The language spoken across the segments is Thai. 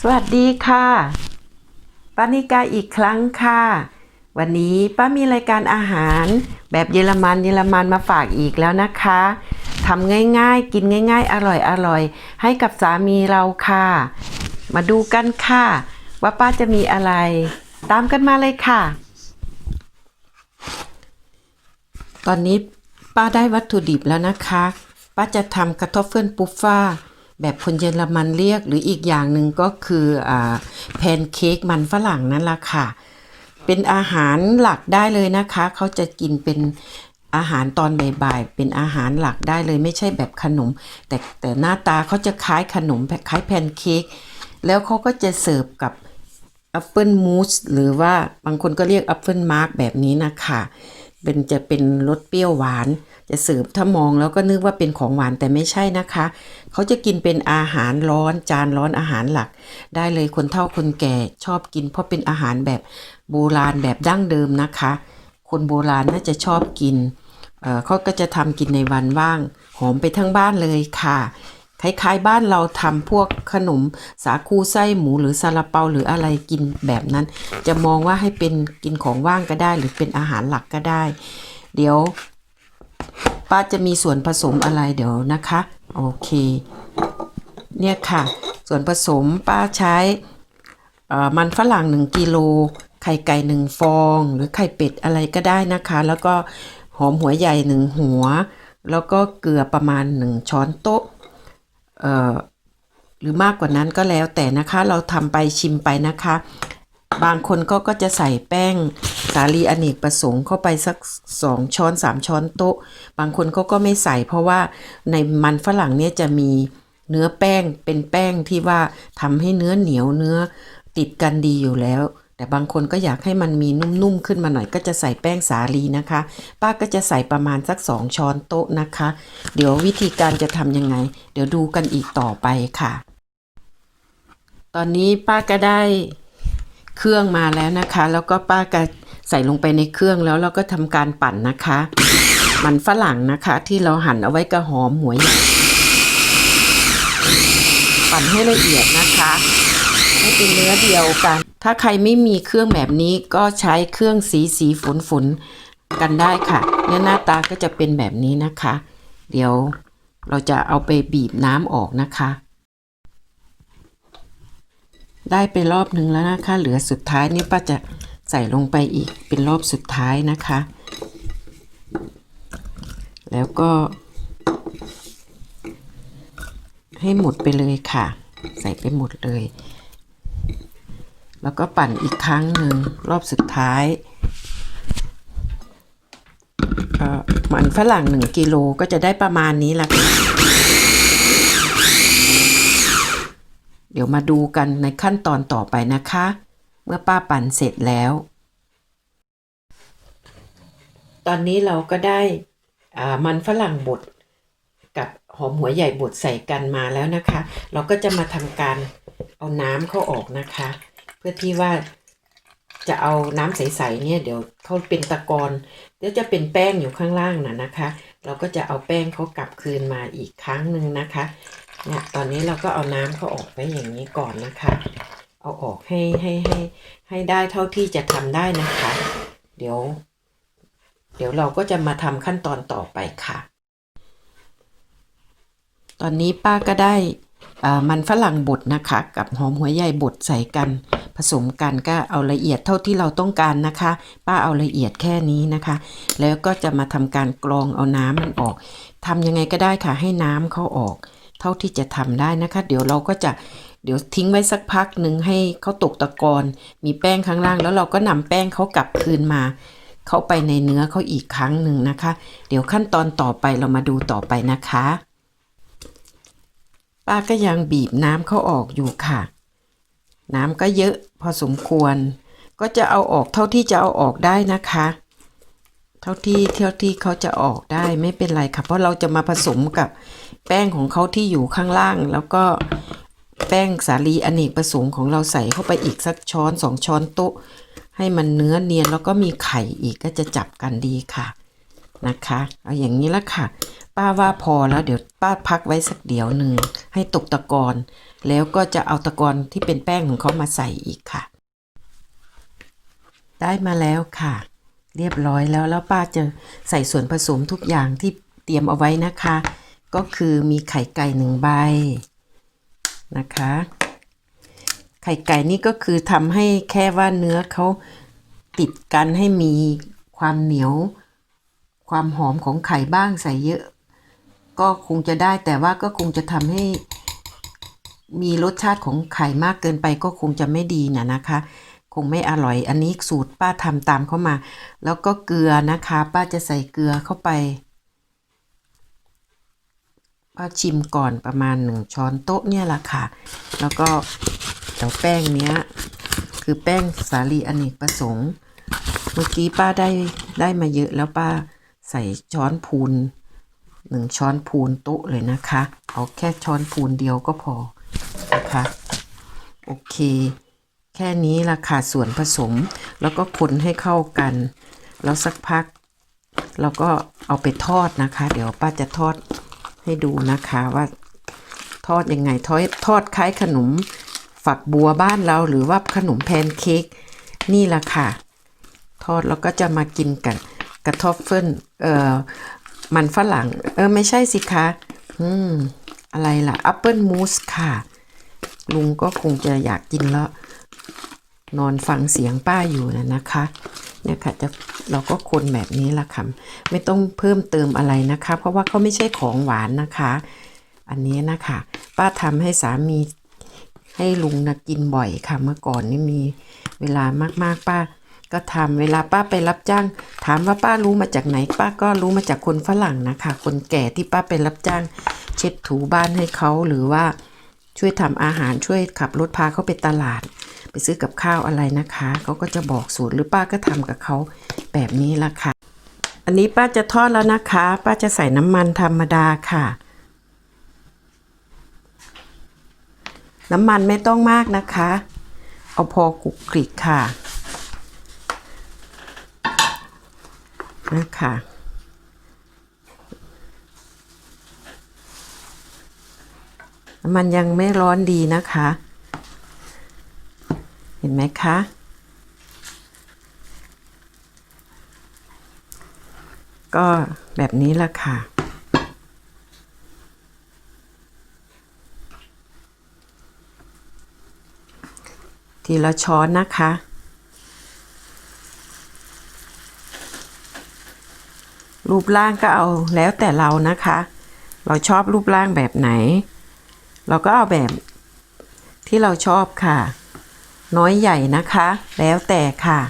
สวัสดีค่ะป้านิกาอีกครั้งค่ะ วันนี้ป้ามีรายการอาหารแบบเยอรมันเยอรมันมาฝากอีกแล้วนะคะทำง่ายๆ กินง่าย ๆ อร่อยๆให้กับสามีเราค่ะ มาดูกันค่ะ ว่าป้าจะมีอะไร ตามกันมาเลยค่ะ ตอนนี้ป้าได้วัตถุดิบแล้วนะคะ ป้าจะทำกระทอฟเฟิลปุฟฟ่า แบบคนเยอรมันเรียกหรืออีกอย่างหนึ่งก็คืออ่าแพนเค้กมันฝรั่งนั่นละค่ะ เป็นอาหารหลักได้เลยนะคะ เขาจะกินเป็นอาหารตอนบ่ายๆเป็นอาหารหลักได้เลยไม่ใช่แบบขนม แต่แต่หน้าตาเขาจะคล้ายขนมคล้ายแพนเค้กแล้วเขาก็จะเสิร์ฟกับแอปเปิลมูสหรือว่าบางคนก็เรียกแอปเปิลมาร์กแบบนี้นะคะเป็นจะเป็นรสเปรี้ยวหวาน จะเสิร์ฟถ้ามองแล้วก็นึกว่าเป็นของหวานแต่ไม่ใช่นะคะ เขาจะกินเป็นอาหารร้อนจานร้อนอาหารหลัก ได้เลยคนเฒ่าคนแก่ชอบกิน เพราะเป็นอาหารแบบโบราณแบบดั้งเดิมนะคะ คนโบราณน่าจะชอบกินเเขาก็จะทำกินในวันว่าง หอมไปทั้งบ้านเลยค่ะคล้ายๆบ้านเราทำพวกขนมสาคูไส้หมูหรือซาลาเปาหรืออะไรกินแบบนั้น จะมองว่าให้เป็นกินของว่างก็ได้ หรือเป็นอาหารหลักก็ได้ เดี๋ยว ป้าจะมีส่วนผสมอะไรเดี๋ยวนะคะ โอเค เนี่ยค่ะ ส่วนผสมป้าใช้มันฝรั่ง 1กิโลไข่ไก่1ฟอง หรือไข่เป็ดอะไรก็ได้นะคะ แล้วก็หอมหัวใหญ่1หัว แล้วก็เกลือประมาณ 1 ช้อนโต๊ะหรือมากกว่านั้นก็แล้วแต่นะคะเราทำไปชิมไปนะคะ บางคนก็ก็จะใส่แป้งสาลีอเนกประสงค์เข้าไปสัก 2 ช้อน 3 ช้อนโต๊ะ บางคนเขาก็ไม่ใส่เพราะว่าในมันฝรั่งเนี่ยจะมีเนื้อแป้งเป็นแป้งที่ว่าทำให้เนื้อเหนียวเนื้อติดกันดีอยู่แล้ว แต่บางคนก็อยากให้มันมีนุ่มๆขึ้นมาหน่อยก็จะใส่แป้งสาลีนะคะ ป้าก็จะใส่ประมาณสัก 2 ช้อนโต๊ะนะคะ เดี๋ยววิธีการจะทำยังไง เดี๋ยวดูกันอีกต่อไปค่ะ ตอนนี้ป้าก็ได้ เครื่องมาแล้วนะคะ แล้วก็ป้าก็ใส่ลงไปในเครื่องแล้วเราก็ทำการปั่นนะคะ มันฝรั่งนะคะที่เราหั่นเอาไว้กระหอมหัวใหญ่ปั่นให้ละเอียดนะคะให้เป็นเนื้อเดียวกัน ถ้าใครไม่มีเครื่องแบบนี้ก็ใช้เครื่องสีสีฝนฝนกันได้ค่ะเนี่ยหน้าตาก็จะเป็นแบบนี้นะคะ เดี๋ยวเราจะเอาไปบีบน้ำออกนะคะ ได้ไปรอบหนึ่งแล้วนะคะ เหลือสุดท้ายนี่ป้าจะใส่ลงไปอีกเป็นรอบสุดท้ายนะคะ แล้วก็ ให้หมดไปเลยค่ะ ใส่ไปหมดเลย แล้วก็ปั่นอีกครั้งหนึ่งรอบสุดท้ายเอ่อมันฝรั่งหนึ่งกิโลก็จะได้ประมาณนี้ละค่ะ เดี๋ยวมาดูกันในขั้นตอนต่อไปนะคะ เมื่อป้าปั่นเสร็จแล้ว ตอนนี้เราก็ได้มันฝรั่งบดกับหอมหัวใหญ่บดใส่กันมาแล้วนะคะ เราก็จะมาทำการเอาน้ำเข้าออกนะคะ เพื่อที่ว่าจะเอาน้ำใสๆเนี่ยเดี๋ยวเขาเป็นตะกอนเดี๋ยวจะเป็นแป้งอยู่ข้างล่างนะนะคะ เราก็จะเอาแป้งเขากลับคืนมาอีกครั้งหนึ่งนะคะ เนี่ยตอนนี้เราก็เอาน้ำเขาออกไปอย่างนี้ก่อนนะคะ เอาออกให้ให้ให้ให้ได้เท่าที่จะทำได้นะคะ เดี๋ยว เดี๋ยวเราก็จะมาทำขั้นตอนต่อไปค่ะ ตอนนี้ป้าก็ได้อ่ามันฝรั่งบดนะคะ กับหอมหัวใหญ่บดใส่กัน ผสมกันก็เอาละเอียดเท่าที่เราต้องการนะคะ ป้าเอาละเอียดแค่นี้นะคะ แล้วก็จะมาทำการกรองเอาน้ำมันออกทำยังไงก็ได้ค่ะให้น้ำเขาออก ท่าที่จะทำได้นะคะ เดี๋ยวเราก็จะเดี๋ยวทิ้งไว้สักพักหนึ่งให้เขาตกตะกอนมีแป้งข้างล่าง แล้วเราก็นำแป้งเขากลับคืนมา เข้าไปในเนื้อเขาอีกครั้งหนึ่งนะคะ เดี๋ยวขั้นตอนต่อไปเรามาดูต่อไปนะคะ ป้าก็ยังบีบน้ำเขาออกอยู่ค่ะ น้ำก็เยอะพอสมควร ก็จะเอาออกเท่าที่จะเอาออกได้นะคะ เท่าที่เท่าที่เขาจะออกได้ไม่เป็นไรค่ะ เพราะเราจะมาผสมกับ แป้งของเขาที่อยู่ข้างล่าง แล้วก็แป้งสาลีอเนกประสงค์ของเราใส่เข้าไปอีกสักช้อนสองช้อนโต๊ะ ให้มันเนื้อเนียนแล้วก็มีไข่อีกก็จะจับกันดีค่ะนะคะเอาอย่างนี้ละค่ะ ป้าว่าพอแล้วเดี๋ยวป้าพักไว้สักเดี๋ยวหนึ่งให้ตกตะกอนแล้วก็จะเอาตะกอนที่เป็นแป้งของเขามาใส่อีกค่ะ ได้มาแล้วค่ะ เรียบร้อยแล้วแล้วป้าจะใส่ส่วนผสมทุกอย่างที่เตรียมเอาไว้นะคะ ก็คือมีไข่ไก่หนึ่งใบนะคะ ไข่ไก่นี่ก็คือทำให้แค่ว่าเนื้อเขาติดกันให้มีความเหนียว ความหอมของไข่บ้างใส่เยอะ ก็คงจะได้แต่ว่าก็คงจะทำให้มีรสชาติของไข่มากเกินไปก็คงจะไม่ดีนะนะคะ คงไม่อร่อย อันนี้สูตรป้าทำตามเข้ามา แล้วก็เกลือนะคะ ป้าจะใส่เกลือเข้าไป ป้าชิมก่อนประมาณหนึ่งช้อนโต๊ะเนี่ยแหละค่ะ แล้วก็เดี๋ยวแป้งเนี้ย คือแป้งสาลีอเนกประสงค์ เมื่อกี้ป้าได้ได้มาเยอะแล้วป้าใส่ช้อนพูนหนึ่งช้อนพูนโต๊ะเลยนะคะ เอาแค่ช้อนพูนเดียวก็พอนะคะโอเค แค่นี้ละค่ะส่วนผสม แล้วก็คนให้เข้ากัน แล้วสักพัก เราก็เอาไปทอดนะคะ เดี๋ยวป้าจะทอด ให้ดูนะคะว่าทอดยังไงทอดทอดคล้ายขนมฝักบัวบ้านเราหรือว่าขนมแพนเค้กนี่ละค่ะ ทอดแล้วก็จะมากินกับกระทอฟเฟิลเอ่อมันฝรั่ง เออ ไม่ใช่สิคะ อืม อะไรล่ะแอปเปิลมูสค่ะ ลุงก็คงจะอยากกินแล้ว นอนฟังเสียงป้าอยู่นะนะคะ เนี่ยค่ะจะเราก็คนแบบนี้ละค่ะไม่ต้องเพิ่มเติมอะไรนะคะ เพราะว่าเขาไม่ใช่ของหวานนะคะ อันนี้นะคะ ป้าทำให้สามีให้ลุงนะกินบ่อยค่ะ เมื่อก่อนนี่มีเวลามากๆป้า ก็ทำเวลาป้าไปรับจ้าง ถามว่าป้ารู้มาจากไหน ป้าก็รู้มาจากคนฝรั่งนะคะ คนแก่ที่ป้าไปรับจ้าง เช็ดถูบ้านให้เขาหรือว่า ช่วยทำอาหารช่วยขับรถพาเขาไปตลาด ไปซื้อกับข้าวอะไรนะคะเขาก็จะบอกสูตรหรือป้าก็ทำกับเขาแบบนี้ละค่ะ อันนี้ป้าจะทอดแล้วนะคะ ป้าจะใส่น้ำมันธรรมดาค่ะ น้ำมันไม่ต้องมากนะคะ เอาพอกุกกริกค่ะนะคะน้ำ มันยังไม่ร้อนดีนะคะ เห็นไหมคะ ก็แบบนี้ละค่ะทีละช้อนนะคะ รูปร่างก็เอาแล้วแต่เรานะคะ เราชอบรูปร่างแบบไหน เราก็เอาแบบที่เราชอบค่ะ น้อยใหญ่นะคะ แล้วแต่ค่ะ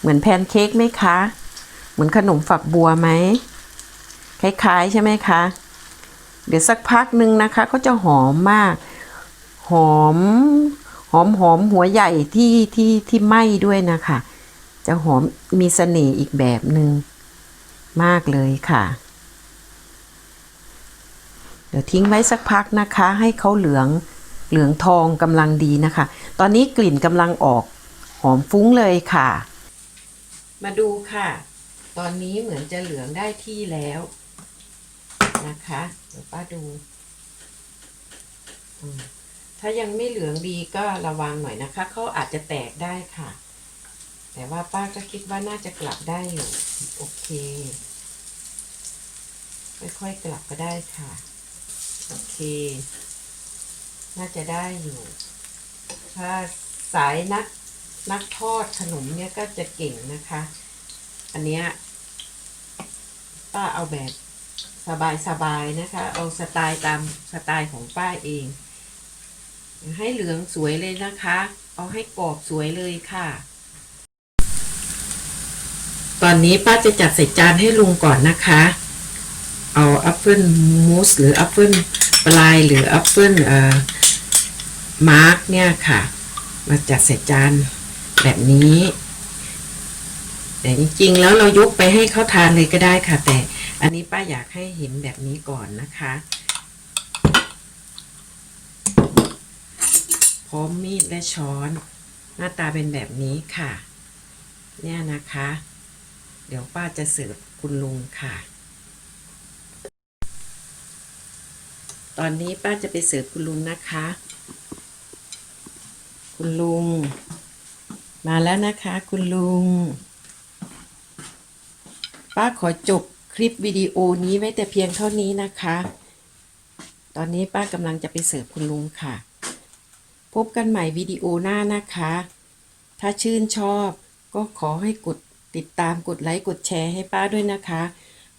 เหมือนแพนเค้กไหมคะ เหมือนขนมฝักบัวไหม คล้าย ๆ ใช่ไหมคะ เดี๋ยวสักพักหนึ่งนะคะเขาจะหอมมาก หอม หอมหอมหัวใหญ่ที่ที่ที่ไหม้ด้วยนะคะ จะหอมมีเสน่ห์อีกแบบหนึ่ง มากเลยค่ะ เดี๋ยวทิ้งไว้สักพักนะคะ ให้เขาเหลืองเหลืองทองกำลังดีนะคะ ตอนนี้กลิ่นกำลังออกหอมฟุ้งเลยค่ะ มาดูค่ะ ตอนนี้เหมือนจะเหลืองได้ที่แล้วนะคะเดี๋ยวป้าดู ถ้ายังไม่เหลืองดีก็ระวังหน่อยนะคะ เขาอาจจะแตกได้ค่ะ แต่ว่าป้าก็คิดว่าน่าจะกลับได้อยู่ โอเค ค่อยๆกลับก็ได้ค่ะ โอเค น่าจะได้อยู่ ถ้าสายนักนักทอดขนมเนี่ยก็จะเก่งนะคะ อันเนี้ยป้าเอาแบบสบายๆนะคะ เอาสไตล์ตามสไตล์ของป้าเอง ให้เหลืองสวยเลยนะคะ เอาให้กรอบสวยเลยค่ะ ตอนนี้ป้าจะจัดใส่จานให้ลุงก่อนนะคะ เอาแอปเปิลมูสหรือแอปเปิลปลายหรือแอปเปิลเอ่อมาร์กเนี่ยค่ะ มาจัดใส่จานแบบนี้ แต่จริงๆ แล้วเรายกไปให้เขาทานเลยก็ได้ค่ะ แต่อันนี้ป้าอยากให้เห็นแบบนี้ก่อนนะคะ พร้อมมีดและช้อน หน้าตาเป็นแบบนี้ค่ะ เนี่ยนะคะ เดี๋ยวป้าจะเสิร์ฟคุณลุงค่ะ ตอนนี้ป้าจะไปเสิร์ฟคุณลุงนะคะ คุณลุง มาแล้วนะคะ คุณลุง ป้าขอจบคลิปวิดีโอนี้ไว้แต่เพียงเท่านี้นะคะ ตอนนี้ป้ากำลังจะไปเสิร์ฟคุณลุงค่ะ พบกันใหม่วิดีโอหน้านะคะ ถ้าชื่นชอบก็ขอให้กด ติดตามกดไลค์กดแชร์ให้ป้าด้วยนะคะ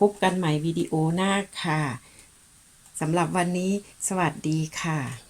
พบกันใหม่วิดีโอหน้าค่ะสำหรับวันนี้ สวัสดีค่ะ